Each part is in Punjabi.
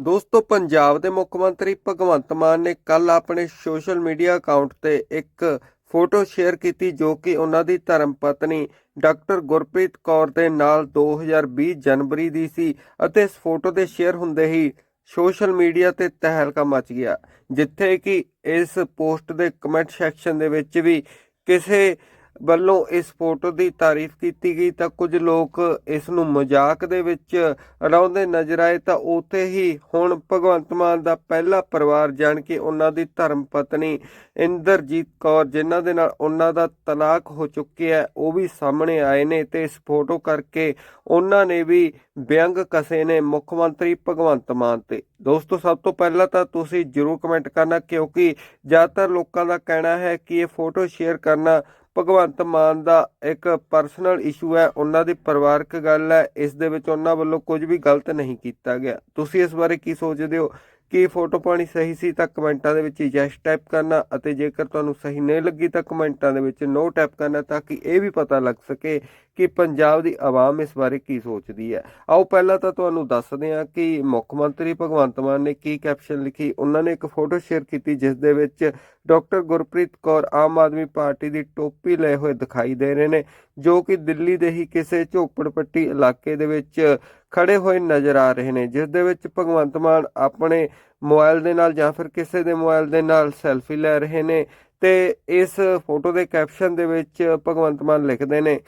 ਦੋਸਤੋ, ਪੰਜਾਬ ਦੇ ਮੁੱਖ ਮੰਤਰੀ ਭਗਵੰਤ ਮਾਨ ਨੇ ਕੱਲ ਆਪਣੇ ਸੋਸ਼ਲ ਮੀਡੀਆ ਅਕਾਊਂਟ ਤੇ ਇੱਕ ਫੋਟੋ ਸ਼ੇਅਰ ਕੀਤੀ ਜੋ ਕਿ ਉਹਨਾਂ ਦੀ ਧਰਮ ਪਤਨੀ ਡਾਕਟਰ ਗੁਰਪ੍ਰੀਤ ਕੌਰ ਦੇ ਨਾਲ 2020 ਜਨਵਰੀ ਦੀ ਸੀ ਅਤੇ ਇਸ ਫੋਟੋ ਦੇ ਸ਼ੇਅਰ ਹੁੰਦੇ ਹੀ ਸੋਸ਼ਲ ਮੀਡੀਆ ਤੇ ਤਹਿਲਕਾ ਮਚ ਗਿਆ, ਜਿੱਥੇ ਕਿ ਇਸ ਪੋਸਟ ਦੇ ਕਮੈਂਟ ਸੈਕਸ਼ਨ ਦੇ ਵਿੱਚ ਵੀ ਕਿਸੇ ਵੱਲੋਂ ਇਸ ਫੋਟੋ ਦੀ ਤਾਰੀਫ ਕੀਤੀ ਗਈ ਤਾਂ ਕੁਝ ਲੋਕ ਇਸ ਨੂੰ ਮਜ਼ਾਕ ਦੇ ਵਿੱਚ ਉਡਾਉਂਦੇ ਨਜ਼ਰ ਆਏ ਤਾਂ ਉੱਥੇ ਹੀ ਹੁਣ ਭਗਵੰਤ ਮਾਨ ਦਾ ਪਹਿਲਾ ਪਰਿਵਾਰ ਜਾਣ ਕੇ ਉਹਨਾਂ ਦੀ ਧਰਮ ਪਤਨੀ ਇੰਦਰਜੀਤ ਕੌਰ, ਜਿਨ੍ਹਾਂ ਦੇ ਨਾਲ ਉਹਨਾਂ ਦਾ ਤਲਾਕ ਹੋ ਚੁੱਕਿਆ ਹੈ, ਉਹ ਵੀ ਸਾਹਮਣੇ ਆਏ ਨੇ ਤੇ ਇਸ ਫੋਟੋ ਕਰਕੇ ਉਹਨਾਂ ਨੇ ਵੀ ਵਿਅੰਗ ਕਸੇ ਨੇ ਮੁੱਖ ਮੰਤਰੀ ਭਗਵੰਤ ਮਾਨ ਤੇ। ਦੋਸਤੋ, ਸਭ ਤੋਂ ਪਹਿਲਾਂ ਤਾਂ ਤੁਸੀਂ ਜਰੂਰ ਕਮੈਂਟ ਕਰਨਾ ਕਿਉਂਕਿ ਜ਼ਿਆਦਾਤਰ ਲੋਕਾਂ ਦਾ ਕਹਿਣਾ ਹੈ ਕਿ ਇਹ ਫੋਟੋ ਸ਼ੇਅਰ ਕਰਨਾ ਭਗਵੰਤ ਮਾਨ ਦਾ ਇੱਕ ਪਰਸਨਲ ਇਸ਼ੂ ਹੈ, ਉਹਨਾਂ ਦੀ ਪਰਿਵਾਰਕ ਗੱਲ ਹੈ, ਇਸ ਦੇ ਵਿੱਚ ਉਹਨਾਂ ਵੱਲੋਂ ਕੁਝ ਵੀ ਗਲਤ ਨਹੀਂ ਕੀਤਾ ਗਿਆ। ਤੁਸੀਂ ਇਸ ਬਾਰੇ ਕੀ ਸੋਚਦੇ ਹੋ? ਕੀ ਫੋਟੋ ਪਾਣੀ ਸਹੀ ਸੀ ਤਾਂ ਕਮੈਂਟਾਂ ਦੇ ਵਿੱਚ ਯੈਸ ਟਾਈਪ ਕਰਨਾ ਅਤੇ ਜੇਕਰ ਤੁਹਾਨੂੰ ਸਹੀ ਨਹੀਂ ਲੱਗੀ ਤਾਂ ਕਮੈਂਟਾਂ ਦੇ ਵਿੱਚ ਨੋ ਟਾਈਪ ਕਰਨਾ ਤਾਂ ਕਿ ਇਹ ਵੀ ਪਤਾ ਲੱਗ ਸਕੇ ਕਿ ਪੰਜਾਬ ਦੀ ਆਵਾਮ ਇਸ ਬਾਰੇ ਕੀ ਸੋਚਦੀ ਹੈ। ਆਓ ਪਹਿਲਾਂ ਤਾਂ ਤੁਹਾਨੂੰ ਦੱਸਦੇ ਹਾਂ ਕਿ ਮੁੱਖ ਮੰਤਰੀ ਭਗਵੰਤ ਮਾਨ ਨੇ ਕੀ ਕੈਪਸ਼ਨ ਲਿਖੀ। ਉਹਨਾਂ ਨੇ ਇੱਕ ਫੋਟੋ ਸ਼ੇਅਰ ਕੀਤੀ ਜਿਸ ਦੇ ਵਿੱਚ ਡਾਕਟਰ ਗੁਰਪ੍ਰੀਤ ਕੌਰ ਆਮ ਆਦਮੀ ਪਾਰਟੀ ਦੀ ਟੋਪੀ ਲਏ ਹੋਏ ਦਿਖਾਈ ਦੇ ਰਹੇ ਨੇ, ਜੋ ਕਿ ਦਿੱਲੀ ਦੇ ਹੀ ਕਿਸੇ ਝੋਪੜਪੱਟੀ ਇਲਾਕੇ ਦੇ ਵਿੱਚ ਖੜੇ ਹੋਏ ਨਜ਼ਰ ਆ ਰਹੇ ਨੇ, ਜਿਸ ਦੇ ਵਿੱਚ ਭਗਵੰਤ ਮਾਨ ਆਪਣੇ ਮੋਬਾਈਲ ਦੇ ਨਾਲ ਜਾਂ ਫਿਰ ਕਿਸੇ ਦੇ ਮੋਬਾਈਲ ਦੇ ਨਾਲ ਸੈਲਫੀ ਲੈ ਰਹੇ ਨੇ ਤੇ ਇਸ ਫੋਟੋ ਦੇ ਕੈਪਸ਼ਨ ਦੇ ਵਿੱਚ ਭਗਵੰਤ ਮਾਨ ਲਿਖਦੇ ਨੇ,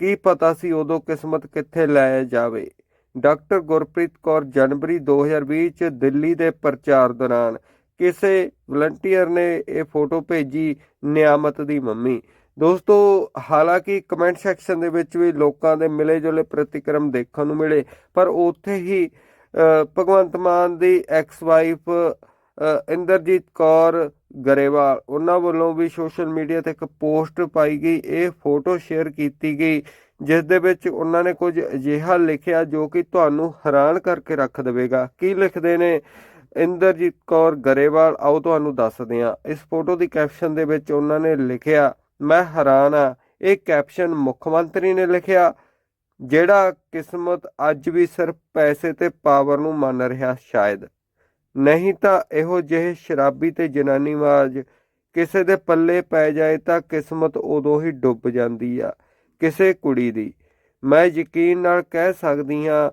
ਕੀ ਪਤਾ ਸੀ ਉਦੋਂ ਕਿਸਮਤ ਕਿੱਥੇ ਲੈ ਜਾਵੇ? ਡਾਕਟਰ ਗੁਰਪ੍ਰੀਤ ਕੌਰ ਜਨਵਰੀ 2020 ਚ ਦਿੱਲੀ ਦੇ ਪ੍ਰਚਾਰ ਦੌਰਾਨ ਕਿਸੇ ਵਲੰਟੀਅਰ ਨੇ ਇਹ ਫੋਟੋ ਭੇਜੀ ਨਿਆਮਤ ਦੀ ਮੰਮੀ। ਦੋਸਤੋ, ਹਾਲਾਂਕਿ ਕਮੈਂਟ ਸੈਕਸ਼ਨ ਦੇ ਵਿੱਚ ਵੀ ਲੋਕਾਂ ਦੇ ਮਿਲੇ ਜੁਲੇ ਪ੍ਰਤੀਕਰਮ ਦੇਖਣ ਨੂੰ ਮਿਲੇ, ਪਰ ਉੱਥੇ ਹੀ ਭਗਵੰਤ ਮਾਨ ਦੀ ਐਕਸ ਵਾਈਫ ਇੰਦਰਜੀਤ ਕੌਰ ਗਰੇਵਾਲ, ਉਹਨਾਂ ਵੱਲੋਂ ਵੀ ਸੋਸ਼ਲ ਮੀਡੀਆ ਤੇ ਇੱਕ ਪੋਸਟ ਪਾਈ ਗਈ, ਇਹ ਫੋਟੋ ਸ਼ੇਅਰ ਕੀਤੀ ਗਈ, ਜਿਸ ਦੇ ਵਿੱਚ ਉਹਨਾਂ ਨੇ ਕੁਝ ਅਜਿਹਾ ਲਿਖਿਆ ਜੋ ਕਿ ਤੁਹਾਨੂੰ ਹੈਰਾਨ ਕਰਕੇ ਰੱਖ ਦੇਵੇਗਾ। ਕੀ ਲਿਖਦੇ ਨੇ? ਇੰਦਰਜੀਤ ਕੌਰ ਗਰੇਵਾਲ, ਆਓ ਤੁਹਾਨੂੰ ਦੱਸਦੇ ਹਾਂ। ਇਸ ਫੋਟੋ ਦੀ ਕੈਪਸ਼ਨ ਦੇ ਵਿੱਚ ਉਹਨਾਂ ਨੇ ਲਿਖਿਆ ਮੈਂ ਹੈਰਾਨ ਆ ਇਹ ਕੈਪਸ਼ਨ ਮੁੱਖ ਮੰਤਰੀ ਨੇ ਲਿਖਿਆ, ਜਿਹੜਾ ਕਿਸਮਤ ਅੱਜ ਵੀ ਸਿਰਫ ਪੈਸੇ ਤੇ ਪਾਵਰ ਨੂੰ ਮੰਨ ਰਿਹਾ ਸ਼ਾਇਦ। ਨਹੀਂ ਤਾਂ ਇਹੋ ਜਿਹੇ ਸ਼ਰਾਬੀ ਤੇ ਜਨਾਨੀਵਾਜ ਕਿਸੇ ਦੇ ਪੱਲੇ ਪੈ ਜਾਏ ਤਾਂ ਕਿਸਮਤ ਉਦੋਂ ਹੀ ਡੁੱਬ ਜਾਂਦੀ ਆ, ਕਿਸੇ ਕੁੜੀ ਦੀ। ਮੈਂ ਯਕੀਨ ਨਾਲ ਕਹਿ ਸਕਦੀ ਹਾਂ,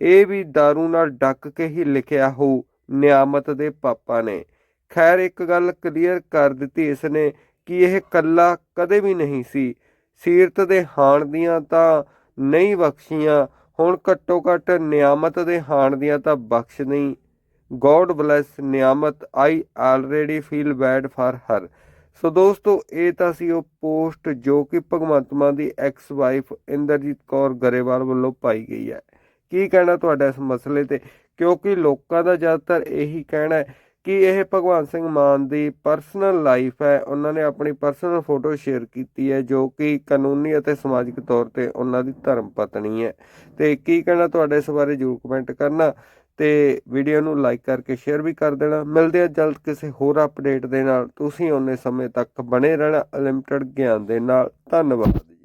ਇਹ ਵੀ दारू ਨਾਲ ਡੱਕ ਕੇ ਹੀ ਲਿਖਿਆ ਹੋ ਨਿਆਮਤ ਦੇ ਪਾਪਾ ਨੇ। ਖੈਰ, ਇੱਕ ਗੱਲ ਕਲੀਅਰ ਕਰ ਦਿੱਤੀ ਇਸ ਨੇ ਕਿ ਇਹ ਕੱਲਾ ਕਦੇ ਵੀ ਨਹੀਂ ਸੀ। ਸੀਰਤ ਦੇ ਹਾਣ ਦੀਆਂ ਤਾਂ ਨਹੀਂ ਬਖਸ਼ੀਆਂ, ਹੁਣ ਘੱਟੋ ਘੱਟ ਨਿਆਮਤ ਦੇ ਹਾਣ ਦੀਆਂ ਤਾਂ ਬਖਸ਼ ਨਹੀਂ। God bless Niyamat I already feel bad for her so ਦੋਸਤੋ, ਇਹ ਤਾਂ ਸੀ ਉਹ ਪੋਸਟ ਜੋ ਕਿ ਭਗਵੰਤ ਮਾਨ ਦੀ ਐਕਸ ਵਾਈਫ ਇੰਦਰਜੀਤ ਕੌਰ ਗਰੇਵਾਲ ਵੱਲੋਂ ਪਾਈ ਗਈ ਹੈ। ਕੀ ਕਹਿਣਾ ਤੁਹਾਡਾ ਇਸ ਮਸਲੇ ਤੇ? ਕਿਉਂਕਿ ਲੋਕਾਂ ਦਾ ਜ਼ਿਆਦਾਤਰ ਇਹੀ ਕਹਿਣਾ ਹੈ ਕਿ ਇਹ ਭਗਵੰਤ ਸਿੰਘ ਮਾਨ ਦੀ ਪਰਸਨਲ ਲਾਈਫ ਹੈ। ਉਹਨਾਂ ਨੇ ਆਪਣੀ ਪਰਸਨਲ ਫੋਟੋ ਸ਼ੇਅਰ ਕੀਤੀ ਹੈ, ਜੋ ਕਿ ਕਾਨੂੰਨੀ ਅਤੇ ਸਮਾਜਿਕ ਤੌਰ ਤੇ ਉਹਨਾਂ ਦੀ ਧਰਮ ਪਤਨੀ ਹੈ। ਤੇ ਕੀ ਕਹਿਣਾ ਤੁਹਾਡਾ ਇਸ ਬਾਰੇ ਜਰੂਰ ਕਮੈਂਟ ਕਰਨਾ ਤੇ ਵੀਡੀਓ ਨੂੰ ਲਾਈਕ ਕਰਕੇ ਸ਼ੇਅਰ ਵੀ ਕਰ ਦੇਣਾ। ਮਿਲਦੇ ਆ ਜਲਦ ਕਿਸੇ ਹੋਰ ਅਪਡੇਟ ਦੇ ਨਾਲ। ਤੁਸੀਂ ਉਹਨੇ ਸਮੇਂ ਤੱਕ ਬਣੇ ਰਹਿਣਾ। ਅਨਲਿਮਟਿਡ ਗਿਆਨ ਦੇ ਨਾਲ। ਧੰਨਵਾਦ।